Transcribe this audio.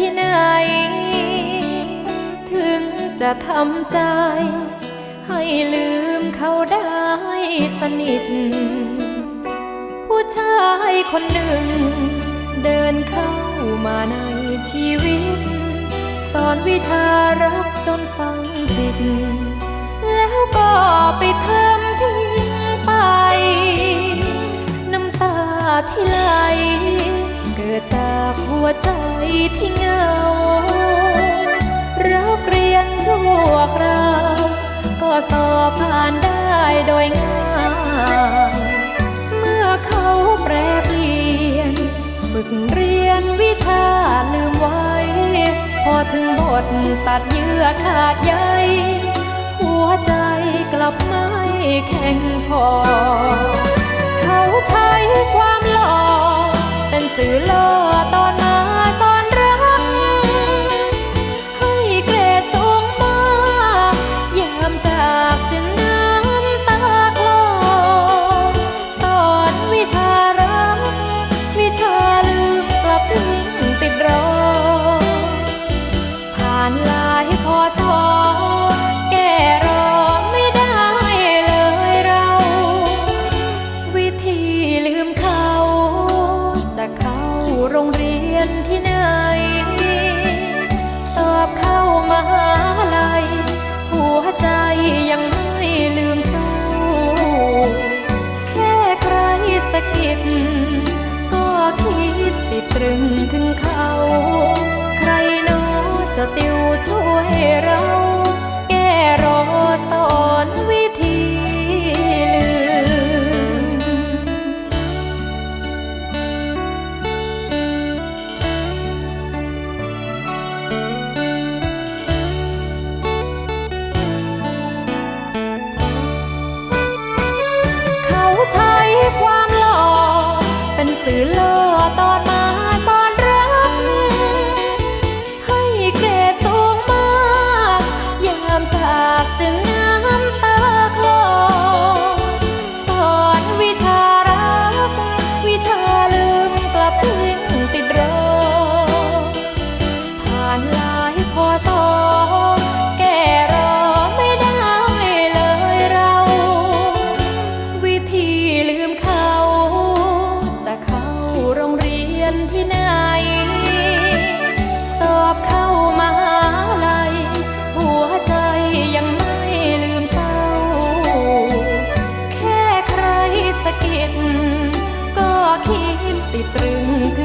ที่ไหน ถึงจะทำใจ ให้ลืมเขาได้สนิท ผู้ชายคนหนึ่ง เดินเข้ามาในชีวิต สอนวิชารักจนฟังจิต แล้วก็ไปเทิมทิ้งไป น้ำตาที่ไหลเกิดจากหัว ที่เงา รักเรียนชั่วคราว ก็สอบผ่านได้โดยง่ายเมื่อเขาแปรเปลี่ยน ฝึกเรียนวิชาลืมไว้ พอถึงบทตัดเยื่อขาดใยหัวใจกลับไม่แข็งพอ เขาใช้ ติดตรึง